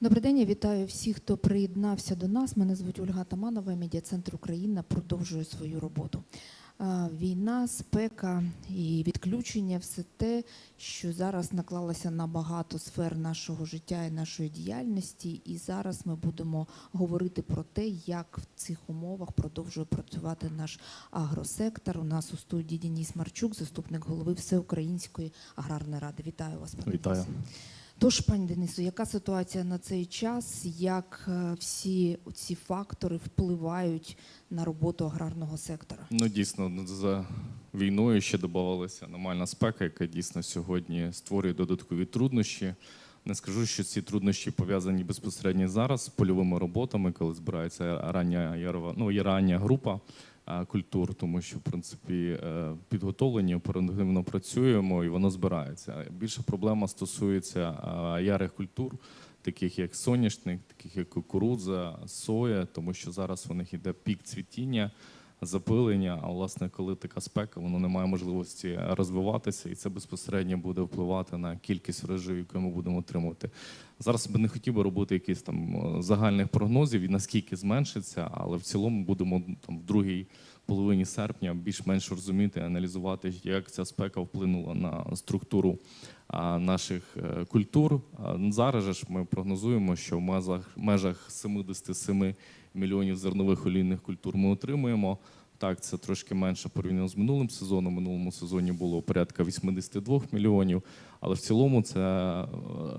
Добрий день, я вітаю всіх, хто приєднався до нас. Мене звуть Ольга Таманова, медіа центр Україна продовжує свою роботу. Війна, спека і відключення все те, що зараз наклалося на багато сфер нашого життя і нашої діяльності. І зараз ми будемо говорити про те, як в цих умовах продовжує працювати наш агросектор. У нас у студії Дініс Марчук, заступник голови Всеукраїнської аграрної ради. Вітаю вас, пане Вітаю. Денису. Тож, пані Денису, яка ситуація на цей час? Як е, всі ці фактори впливають на роботу аграрного сектора? Ну дійсно за війною ще додавалася аномальна спека, яка дійсно сьогодні створює додаткові труднощі. Не скажу, що ці труднощі пов'язані безпосередньо зараз з польовими роботами, коли збирається рання ярова, ну, є рання група культур, тому що в принципі е, підготовлені, оперативно працюємо і воно збирається. Більша проблема стосується ярих культур, таких як соняшник, таких як кукурудза, соя, тому що зараз у них іде пік цвітіння запилення. А власне, коли така спека, воно не має можливості розвиватися, і це безпосередньо буде впливати на кількість врожаю, яку ми будемо отримувати. Зараз би не хотів би робити якісь там е, загальних прогнозів і наскільки зменшиться, але в цілому будемо там в другій половині серпня більш-менш розуміти, аналізувати, як ця спека вплинула на структуру наших е, культур. Зараз же ж ми прогнозуємо, що в межах, межах 77 мільйонів зернових олійних культур ми отримуємо. Так, це трошки менше порівняно з минулим сезоном. Минулому сезоні було порядка 82 мільйонів. Але в цілому це е,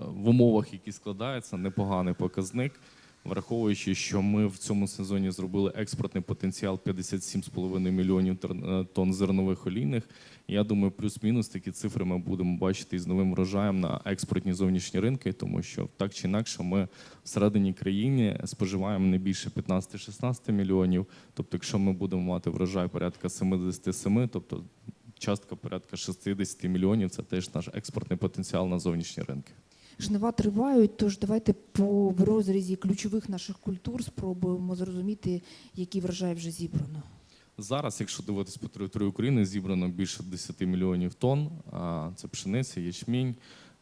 в умовах, які складаються, непоганий показник, враховуючи, що ми в цьому сезоні зробили експортний потенціал 57,5 мільйонів е, тонн зернових олійних. Я думаю, плюс-мінус такі цифри ми будемо бачити із новим врожаєм на експортні зовнішні ринки, тому що так чи інакше ми всередині країни споживаємо не більше 15-16 мільйонів. Тобто, якщо ми будемо мати врожай порядка 77, тобто частка порядка 60 мільйонів, це теж наш експортний потенціал на зовнішні ринки. Жнива тривають, тож давайте по в розрізі ключових наших культур спробуємо зрозуміти, який врожай вже зібрано. Зараз, якщо дивитись по території України, зібрано більше 10 мільйонів тонн. Це пшениця, ячмінь,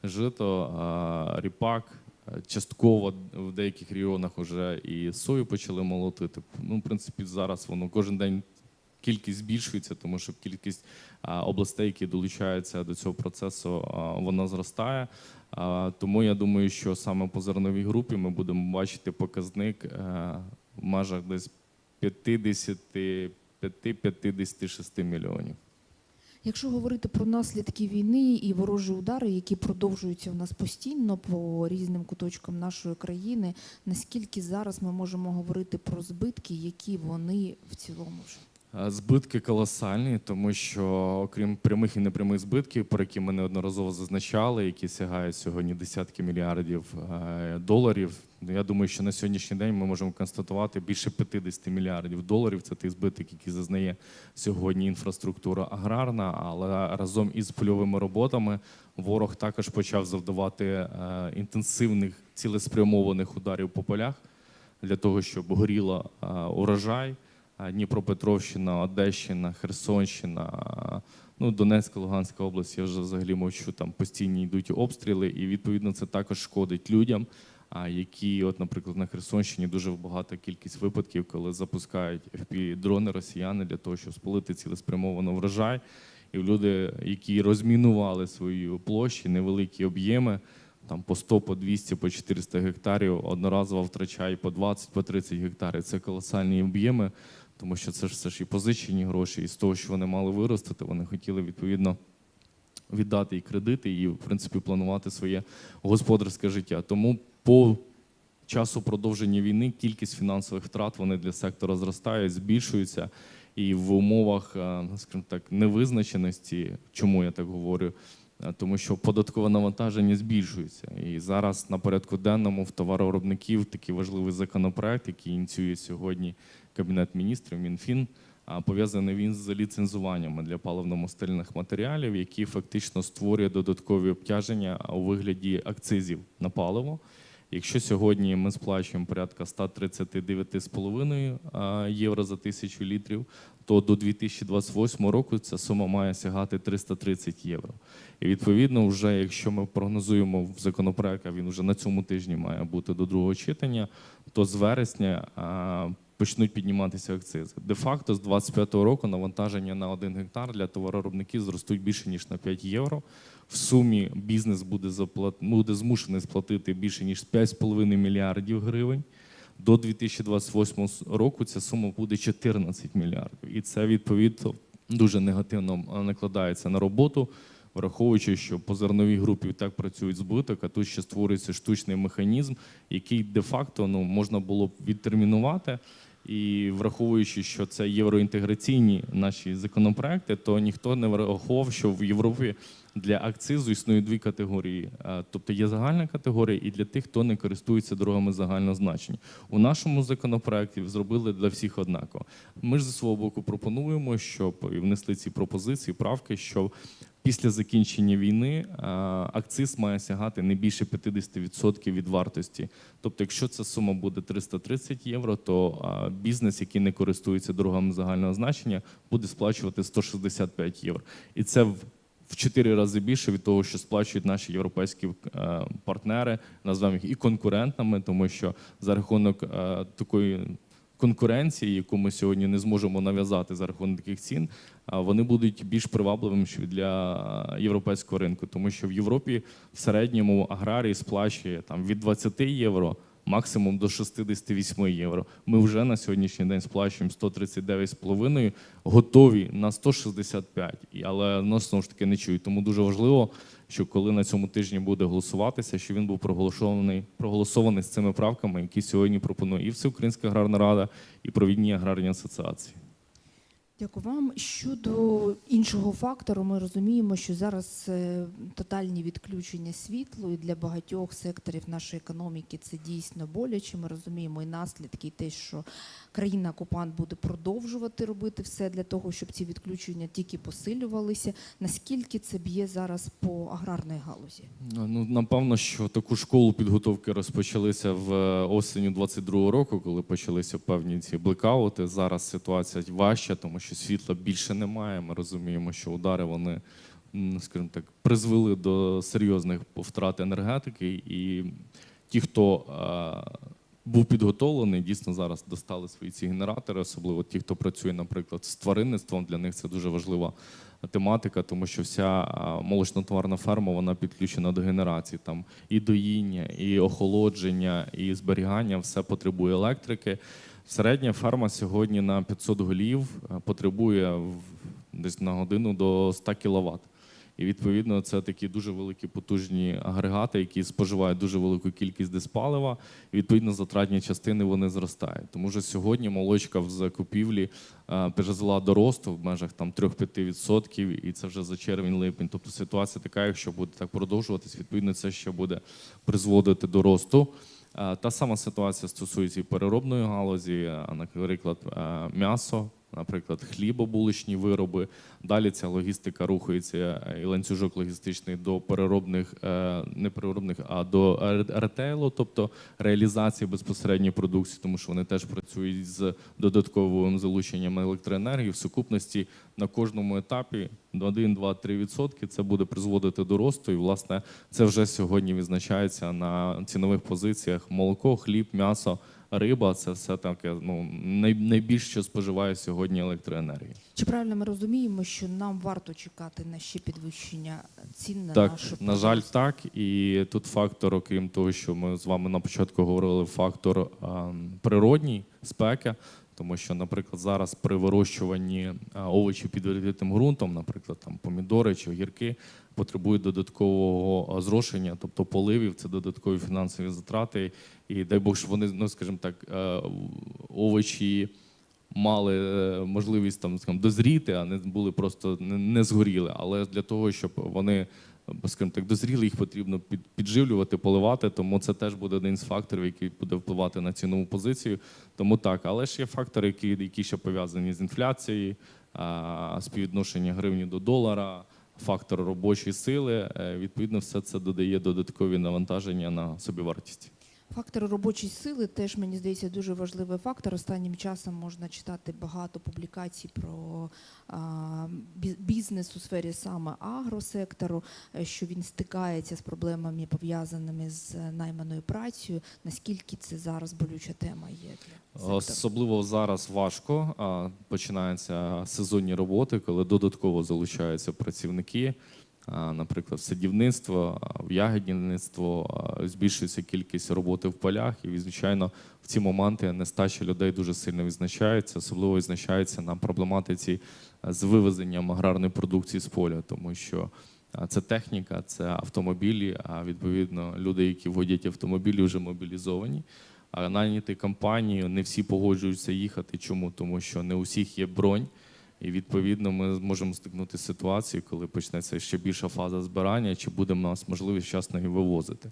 жито, ріпак. Частково в деяких регіонах вже і сою почали молотити. Ну, в принципі, зараз воно кожен день кількість збільшується, тому що кількість областей, які долучаються до цього процесу, вона зростає. Тому я думаю, що саме по зерновій групі ми будемо бачити показник е, в межах десь 50 5-56 мільйонів. Якщо говорити про наслідки війни і ворожі удари, які продовжуються у нас постійно по різним куточкам нашої країни, наскільки зараз ми можемо говорити про збитки, які вони в цілому вже? Е, Збитки колосальні, тому що окрім прямих і непрямих збитків, про які ми неодноразово зазначали, які сягають сьогодні десятки мільярдів е, доларів. ну, Я думаю, що на сьогоднішній день ми можемо констатувати більше 50 мільярдів доларів. Це тих збиток, які зазнає сьогодні інфраструктура аграрна. Але разом із польовими роботами ворог також почав завдавати е, інтенсивних цілеспрямованих ударів по полях для того, щоб горіла урожай. Дніпропетровщина, Одещина, Херсонщина, ну, Донецька, Луганська область, я вже взагалі мовчу, там постійні йдуть обстріли, і відповідно це також шкодить людям, які, от, наприклад, на Херсонщині дуже багата кількість випадків, коли запускають FPV-дрони росіяни для того, щоб спалити цілеспрямовано врожай. І люди, які розмінували свої площі, невеликі об'єми, там по 100, по 200, по 400 гектарів, одноразово втрачають по 20, по 30 гектарів. Це колосальні об'єми, тому що це ж все ж і позичені гроші, і з того, що вони мали виростити, вони хотіли відповідно віддати і кредити, і в принципі планувати своє господарське життя. Тому по часу продовження війни кількість фінансових втрат вони для сектора зростає, збільшуються. І в умовах, е, скажімо так, невизначеності, чому я так говорю, тому що податкове навантаження збільшується. І зараз на порядку денному в товаровиробників такий важливий законопроект, який ініціює сьогодні Кабінет міністрів, Мінфін. Пов'язаний він з ліцензуваннями для паливно-мастильних матеріалів, які фактично створює додаткові обтяження у вигляді акцизів на паливо. Якщо сьогодні ми сплачуємо порядка 139,5 а, євро за тисячу літрів, то до 2028 року ця сума має сягати 330 євро. І відповідно, вже якщо ми прогнозуємо в законопроект, а він вже на цьому тижні має бути до другого читання, то з вересня почнуть підніматися акцизи. Де-факто з 2025 року навантаження на 1 гектар для товароробників зростуть більше ніж на 5 євро. В сумі бізнес буде заплат... буде змушений сплатити більше ніж 5,5 мільярдів гривень. До 2028 року ця сума буде 14 мільярдів. І це відповідно дуже негативно накладається на роботу, враховуючи, що по зерновій групі так працюють збиток, а тут ще створюється штучний механізм, який де-факто ну, можна було б відтермінувати. І враховуючи, що це євроінтеграційні наші законопроекти, то ніхто не враховував, що в Європі для акцизу існують дві категорії. Е, Тобто є загальна категорія і для тих, хто не користується дорогами загального значення. У нашому законопроекті зробили для всіх однаково. Ми ж зі свого боку пропонуємо, щоб і внесли ці пропозиції, правки, що після закінчення війни е, акциз має сягати не більше 50% від вартості. Тобто, якщо ця сума буде 330 євро, то е, бізнес, який не користується дорогами загального значення, буде сплачувати 165 євро. І це в в чотири рази більше від того, що сплачують наші європейські е, партнери, назвемо їх і конкурентами, тому що за рахунок е, такої конкуренції, яку ми сьогодні не зможемо нав'язати за рахунок таких цін, вони будуть більш привабливими для е, європейського ринку, тому що в Європі в середньому аграрій сплачує там від 20 євро. Максимум до 68 євро. Ми вже на сьогоднішній день сплачуємо 139,5, готові на 165, І- але нас знову ж таки не чують. Тому дуже важливо, що коли на цьому тижні буде голосуватися, що він був проголошований, проголосований з цими правками, які сьогодні пропонує і Всеукраїнська аграрна рада, і провідні аграрні асоціації. Дякую вам. Щодо іншого фактору, ми розуміємо, що зараз е, тотальні відключення світла і для багатьох секторів нашої економіки це дійсно боляче. Ми розуміємо і наслідки, і те, що країна-окупант буде продовжувати робити все для того, щоб ці відключення тільки посилювалися. Наскільки це б'є зараз по аграрної галузі? Ну, напевно, що таку школу підготовки розпочалися в е, осені 22-го року, коли почалися певні ці блекаути. Зараз ситуація важча, тому що світла більше немає. Ми розуміємо, що удари вони, скажімо так, призвели до серйозних втрат енергетики, і ті, хто був підготовлений, дійсно зараз достали свої ці генератори, особливо ті, хто працює, наприклад, з тваринництвом. Для них це дуже важлива тематика, тому що вся а, молочно-товарна ферма вона підключена до генерації. Там і доїння, і охолодження, і зберігання все потребує електрики. Середня ферма сьогодні на 500 голів потребує десь на годину до 100 кВт. І відповідно це такі дуже великі потужні агрегати, які споживають дуже велику кількість диспалива. І, відповідно, затратні частини вони зростають. Тому що сьогодні молочка в закупівлі е, пережила до росту в межах там 3-5%, і це вже за червень-липень. Тобто ситуація така, якщо буде так продовжуватись, відповідно, це ще буде призводити до росту. Е, Та сама ситуація стосується і переробної галузі, наприклад, е, м'ясо, наприклад, хлібобуличні вироби. Далі ця логістика рухається е, і ланцюжок логістичний до переробних, е, не переробних, а до ре- ретейлу, тобто реалізації безпосередньої продукції, тому що вони теж працюють з додатковим залученням електроенергії в сукупності на кожному етапі до 1, 2, 3 відсотки. Це буде призводити до росту. І власне це вже сьогодні відзначається на цінових позиціях: молоко, хліб, м'ясо. Риба це все таке ну найбільше, що споживає сьогодні електроенергії. Чи правильно ми розуміємо, що нам варто чекати на ще підвищення цін на Так, нашу на жаль, так. І тут фактор, окрім того, що ми з вами на початку говорили, фактор а, природній спеки. Тому що, наприклад, зараз при вирощуванні а, овочів під відкритим ґрунтом, наприклад, там помідори чи огірки, потребують додаткового зрошення, тобто поливів, це додаткові фінансові затрати. І дай Бог, щоб вони, ну скажімо так, е, овочі мали е, можливість там скажімо, дозріти, а не були просто не, згоріли. Але для того, щоб вони е, скажімо так, дозріли, їх потрібно під, підживлювати, поливати. Тому це теж буде один з факторів, який буде впливати на цінову позицію. Тому так, але ж є фактори, які, які ще пов'язані з інфляцією, співвідношення гривні до долара. Фактор робочої сили, Е, відповідно, все це додає додаткові навантаження на собівартість. Фактор робочої сили теж мені здається дуже важливий фактор. Останнім часом можна читати багато публікацій про бізнес у сфері саме агросектору, е, що він стикається з проблемами пов'язаними з найманою працею. Наскільки це зараз болюча тема є для сектору? Особливо зараз важко. Починаються сезонні роботи, коли додатково залучаються працівники, наприклад, садівництво, в ягідництво, збільшується кількість роботи в полях. І, звичайно, в ці моменти нестача людей дуже сильно відзначається, особливо відзначається на проблематиці з вивезенням аграрної продукції з поля, тому що. Це техніка, це автомобілі. А відповідно, люди, які водять автомобілі, вже мобілізовані. А найняті компанії не всі погоджуються їхати. Чому? Тому що не у всіх є бронь. І відповідно ми можемо стикнути з ситуацією, коли почнеться ще більша фаза збирання, чи буде в нас можливість вчасно її вивозити.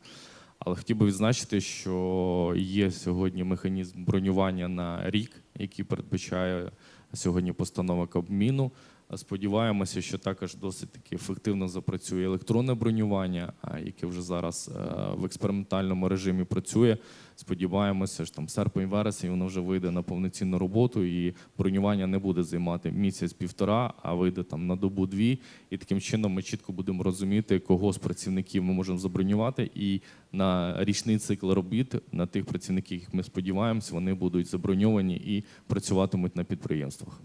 Але хотів би відзначити, що є сьогодні механізм бронювання на рік, який передбачає сьогодні постанова Кабміну. Сподіваємося, що також досить таки ефективно запрацює електронне бронювання, яке вже зараз е, в експериментальному режимі працює. Сподіваємося, що там серпень, вересень воно вже вийде на повноцінну роботу, і бронювання не буде займати місяць-півтора, а вийде там на добу-дві. І таким чином ми чітко будемо розуміти, кого з працівників ми можемо забронювати. І на річний цикл робіт на тих працівників, яких ми сподіваємося, вони будуть заброньовані і працюватимуть на підприємствах.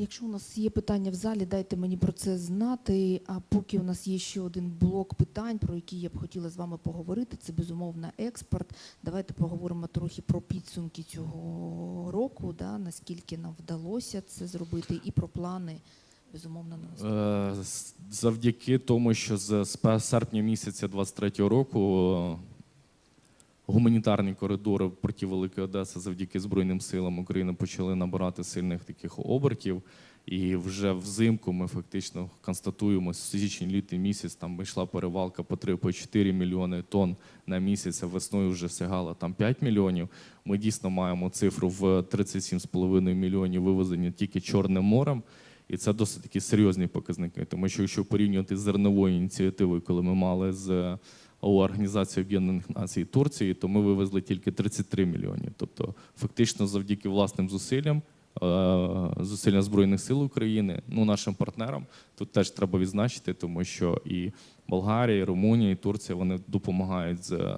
Якщо у нас є питання в залі, дайте мені про це знати. А поки у нас є ще один блок питань, про які я б хотіла з вами поговорити, це безумовно експорт. Давайте поговоримо трохи про підсумки цього року, да, наскільки нам вдалося це зробити, і про плани безумовно на. Е, Завдяки тому, що з серпня місяця 23-го року гуманітарні коридори в порті Великої Одеси завдяки Збройним силам України почали набирати сильних таких обертів. І вже взимку ми фактично констатуємо січень літній місяць. Там йшла перевалка по 3 по 4 мільйони тонн на місяць. а Весною вже сягала там 5 мільйонів. Ми дійсно маємо цифру в 37,5 мільйонів вивезення тільки Чорним морем. І це досить такі серйозні показники. Тому що якщо порівнювати з зерновою ініціативою, коли ми мали з ООО Організації Об'єднаних Націй Турції, то ми вивезли тільки 33 мільйони. Тобто, фактично, завдяки власним зусиллям, е, зусиллям Збройних сил України, ну нашим партнерам, тут теж треба відзначити, тому що і Болгарія, і Румунія, і Турція вони допомагають з е,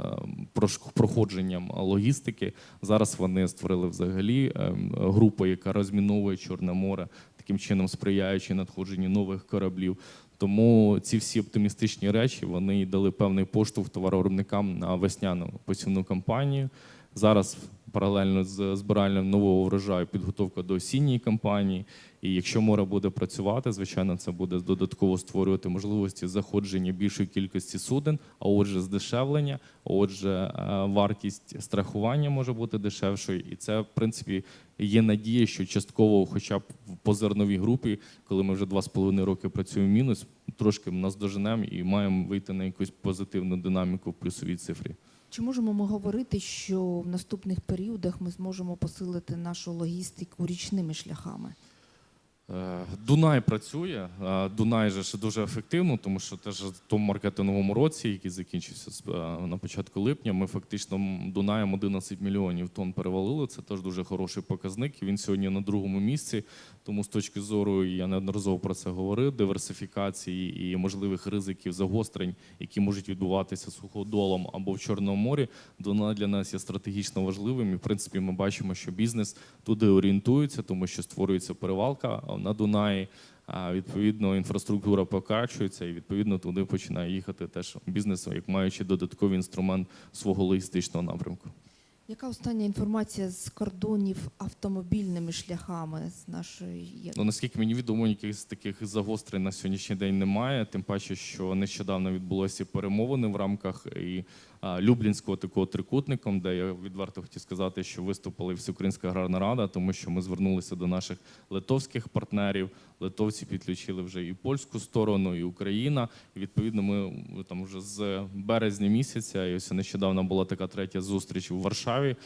проходженням логістики. Зараз вони створили взагалі е, групу, яка розміновує Чорне море, таким чином сприяючи надходженню нових кораблів. Тому ці всі оптимістичні речі вони дали певний поштовх товаровиробникам на весняну посівну кампанію. Зараз паралельно з збиранням нового врожаю підготовка до осінньої кампанії. І якщо море буде працювати, звичайно, це буде додатково створювати можливості заходження більшої кількості суден, а отже, здешевлення, а отже, е, вартість страхування може бути дешевшою. І це, в принципі, є надія, що частково, хоча б по зерновій групі, коли ми вже два з половиною роки працюємо в мінус, трошки нас доженемо і маємо вийти на якусь позитивну динаміку в плюсовій цифрі. Чи можемо ми говорити, що в наступних періодах ми зможемо посилити нашу логістику річними шляхами? Е, Дунай працює. Е, Дунай же ще дуже ефективно, тому що теж в тому маркетинговому році, який закінчився е, на початку липня, ми фактично Дунаєм 11 мільйонів тонн перевалили. Це теж дуже хороший показник. Він сьогодні на другому місці. Тому з точки зору, я неодноразово про це говорив, диверсифікації і можливих ризиків загострень, які можуть відбуватися суходолом або в Чорному морі, Дунай для нас є стратегічно важливим. І в принципі, ми бачимо, що бізнес туди орієнтується, тому що створюється перевалка на Дунаї. А відповідно інфраструктура покращується, і відповідно туди починає їхати теж бізнес, як маючи додатковий інструмент свого логістичного напрямку. Яка остання інформація з кордонів автомобільними шляхами з нашої Ну наскільки мені відомо, якихось таких загострень на сьогоднішній день немає. Тим паче, що нещодавно відбулося перемовини в рамках і Люблінського такого трикутником, де я відверто хотів сказати, що виступила і Всеукраїнська аграрна рада, тому що ми звернулися до наших литовських партнерів. Литовці підключили вже і польську сторону, і Україна. І відповідно, ми там вже з березня місяця, і ось нещодавно була така третя зустріч у Варшаві.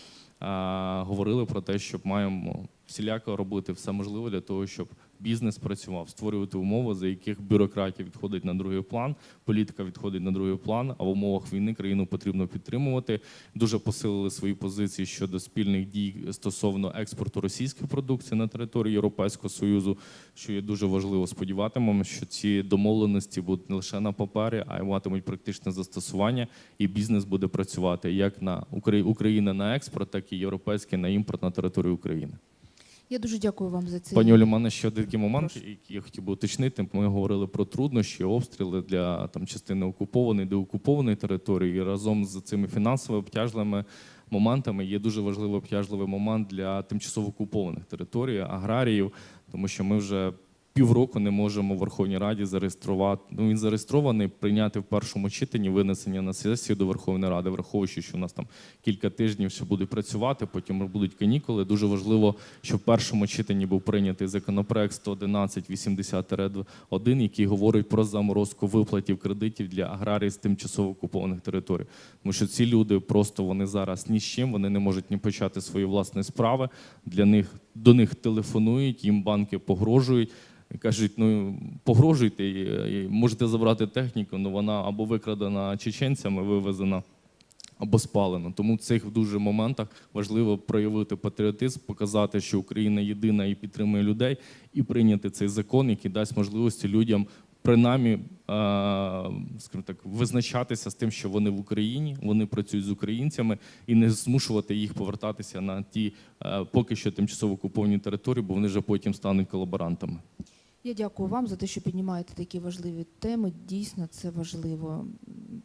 Говорили про те, що маємо всіляко робити все можливе для того, щоб бізнес працював, створювати умови, за яких бюрократія відходить на другий план, політика відходить на другий план. А в умовах війни країну потрібно підтримувати. Дуже посилили свої позиції щодо спільних дій стосовно експорту російської продукції на території Європейського союзу, що є дуже важливо. Сподіватимемо, що ці домовленості будуть не лише на папері, а й матимуть практичне застосування, і бізнес буде працювати як на Украї- Україна на експорт, так і європейський на імпорт на територію України. Я дуже дякую вам за це. Пані у мене ще такий момент, Прошу. який я хотів би уточнити. Ми говорили про труднощі, обстріли для там частини окупованої, деокупованої території. І разом з цими фінансово обтяжливими моментами є дуже важливий обтяжливий момент для тимчасово окупованих територій, аграріїв, тому що ми вже півроку не можемо в Верховній Раді зареєструвати. Ну він зареєстрований, прийняти в першому читанні винесення на сесію до Верховної Ради, враховуючи, що у нас там кілька тижнів ще будуть працювати, потім будуть канікули. Дуже важливо, щоб в першому читанні був прийнятий законопроект 111-80-1, який говорить про заморозку виплатів кредитів для аграріїв з тимчасово окупованих територій. Тому що ці люди просто вони зараз ні з чим, вони не можуть ні почати свої власні справи. Для них до них телефонують, їм банки погрожують. Кажуть, ну погрожуйте, можете забрати техніку, але вона або викрадена чеченцями, вивезена, або спалена. Тому в цих дуже моментах важливо проявити патріотизм, показати, що Україна єдина і підтримує людей, і прийняти цей закон, який дасть можливості людям принаймні, е, скажімо так, визначатися з тим, що вони в Україні, вони працюють з українцями, і не змушувати їх повертатися на ті е, поки що тимчасово окуповані території, бо вони вже потім стануть колаборантами. Я дякую вам за те, що піднімаєте такі важливі теми. Дійсно, це важливо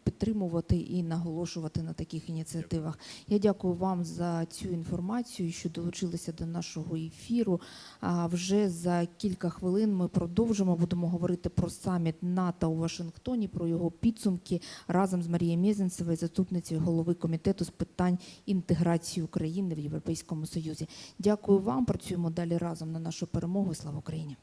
підтримувати і наголошувати на таких ініціативах. Я дякую вам за цю інформацію, що долучилися до нашого ефіру. А вже за кілька хвилин ми продовжимо. Будемо говорити про саміт НАТО у Вашингтоні, про його підсумки разом з Марією Мєзенцевою, заступницею голови комітету з питань інтеграції України в Європейському Союзі. Дякую вам. Працюємо далі разом на нашу перемогу. Слава Україні!